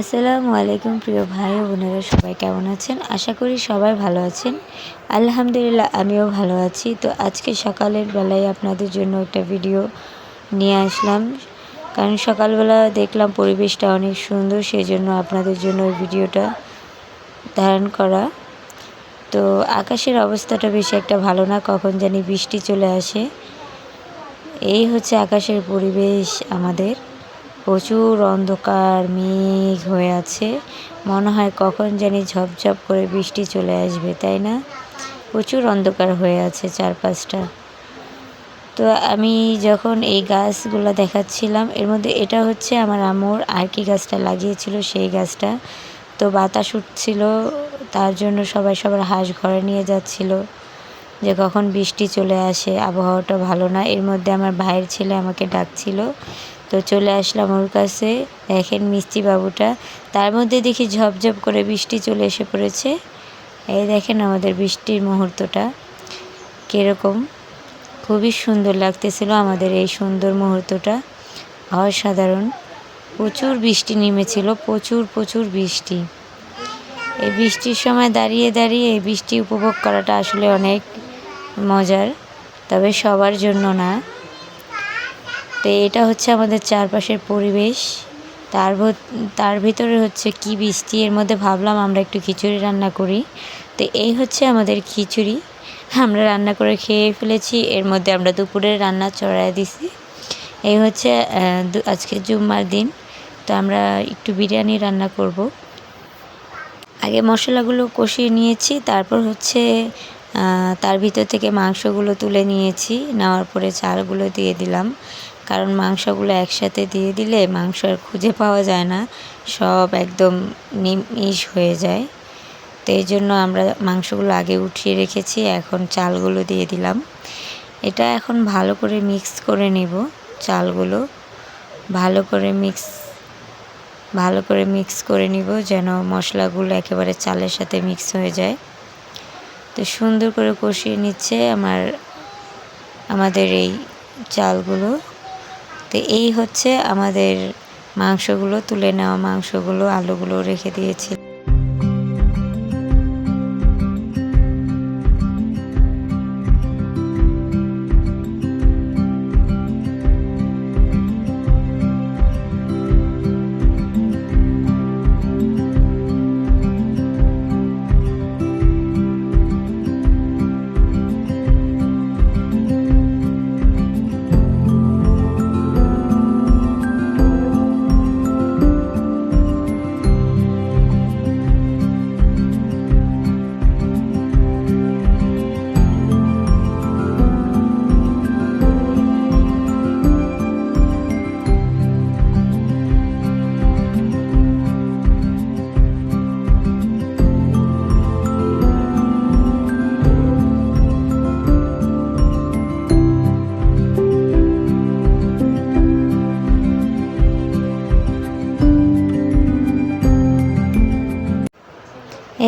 আসসালামু আলাইকুম প্রিয় ভাই ও বোনেরা, সবাই কেমন আছেন? আশা করি সবাই ভালো আছেন। আলহামদুলিল্লাহ, আমিও ভালো আছি। তো আজকে সকালের বেলায় আপনাদের জন্য একটা ভিডিও নিয়ে আসলাম। কারণ সকালবেলা দেখলাম পরিবেশটা অনেক সুন্দর সেই জন্য আপনাদের জন্য ওই ভিডিওটা ধারণ করা। তো আকাশের অবস্থাটা বেশি একটা ভালো না, কখন জানি বৃষ্টি চলে আসে। এই হচ্ছে আকাশের পরিবেশ আমাদের। প্রচুর অন্ধকার, মেঘ হয়ে আছে। মনে হয় কখন জানি ঝপঝপ করে বৃষ্টি চলে আসবে, তাই না? প্রচুর অন্ধকার হয়ে আছে চারপাশটা। তো আমি যখন এই গাছগুলো দেখাচ্ছিলাম, এর মধ্যে এটা হচ্ছে আমার আমর আর কি গাছটা লাগিয়েছিল সেই গাছটা। তো বাতাস উঠছিল, তার জন্য সবাই সবার হাঁস ঘরে নিয়ে যাচ্ছিল। যে কখন বৃষ্টি চলে আসে, আবহাওয়াটা ভালো না। এর মধ্যে আমার ভাইয়ের ছেলে আমাকে ডাকছিল। তো চলে আসলাম ওর কাছে। দেখেন মিষ্টি বাবুটা। তার মধ্যে দেখি ঝপঝপ করে বৃষ্টি চলে এসে পড়েছে। এই দেখেন আমাদের বৃষ্টির মুহূর্তটা কীরকম। খুবই সুন্দর লাগতেছিল আমাদের এই সুন্দর মুহূর্তটা। অসাধারণ। প্রচুর বৃষ্টি নেমেছিল, প্রচুর প্রচুর বৃষ্টি। এই বৃষ্টির সময় দাঁড়িয়ে দাঁড়িয়ে এই বৃষ্টি উপভোগ করাটা আসলে অনেক মজার, তবে সবার জন্য না। তো এটা হচ্ছে আমাদের চারপাশের পরিবেশ। তার তার ভিতরে হচ্ছে কি বৃষ্টি, এর মধ্যে ভাবলাম আমরা একটু খিচুড়ি রান্না করি। তো এই হচ্ছে আমাদের খিচুড়ি। আমরা রান্না করে খেয়ে ফেলেছি, এর মধ্যে আমরা দুপুরের রান্না চড়াই দিছি। এই হচ্ছে আজকে জুম্মার দিন, তো আমরা একটু বিরিয়ানি রান্না করব। আগে মশলাগুলো কষিয়ে নিয়েছি, তারপর হচ্ছে তার ভিতর থেকে মাংসগুলো তুলে নিয়েছি। নেওয়ার পরে চালগুলো দিয়ে দিলাম। কারণ মাংসগুলো একসাথে দিয়ে দিলে মাংস আর খুঁজে পাওয়া যায় না। সব একদম নিমিষ হয়ে যায়। তো এই জন্য আমরা মাংসগুলো আগে উঠিয়ে রেখেছি। এখন চালগুলো দিয়ে দিলাম। এটা এখন ভালো করে মিক্স করে নেব চালগুলো। ভালো করে মিক্স, ভালো করে মিক্স করে নিব যেন মশলাগুলো একেবারে চালের সাথে মিক্স হয়ে যায়। তো সুন্দর করে কষিয়ে নিচ্ছে আমার, আমাদের এই চালগুলো। তো এই হচ্ছে আমাদের মাংসগুলো, তুলে নেওয়া মাংসগুলো, আলুগুলো রেখে দিয়েছি।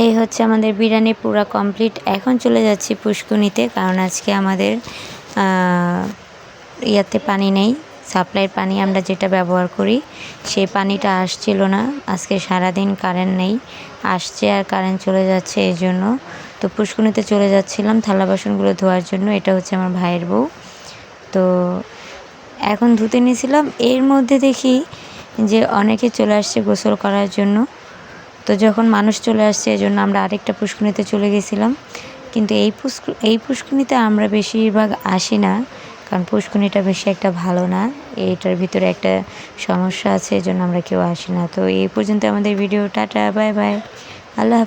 এই হচ্ছে আমাদের বিরিয়ানি পুরো কমপ্লিট এখন চলে যাচ্ছি পুষ্কুনিতে কারণ আজকে আমাদের ইয়াতে পানি নেই সাপ্লাইয়ের পানি আমরা যেটা ব্যবহার করি, সেই পানিটা আসছিল না। আজকে সারাদিন কারেন্ট নেই, আসছে আর কারেন্ট চলে যাচ্ছে এই জন্য। তো পুষ্কুনিতে চলে যাচ্ছিলাম, থালা বাসনগুলো ধোয়ার জন্য, এটা হচ্ছে আমার ভাইয়ের বউ। তো এখন ধুতে নিয়েছিলাম, এর মধ্যে দেখি যে অনেকে চলে আসছে গোসল করার জন্য। তো যখন মানুষ চলে আসছে এই জন্য আমরা আরেকটা পুষ্কুনিতে চলে গেছিলাম। কিন্তু এই পুষ্কু, এই পুষ্কুনিতে আমরা বেশিরভাগ আসি না, কারণ পুষ্কুনিটা বেশি একটা ভালো না। এটার ভিতরে একটা সমস্যা আছে এই জন্য আমরা কেউ আসি না। তো এই পর্যন্ত আমাদের video, tata, bye bye. Allah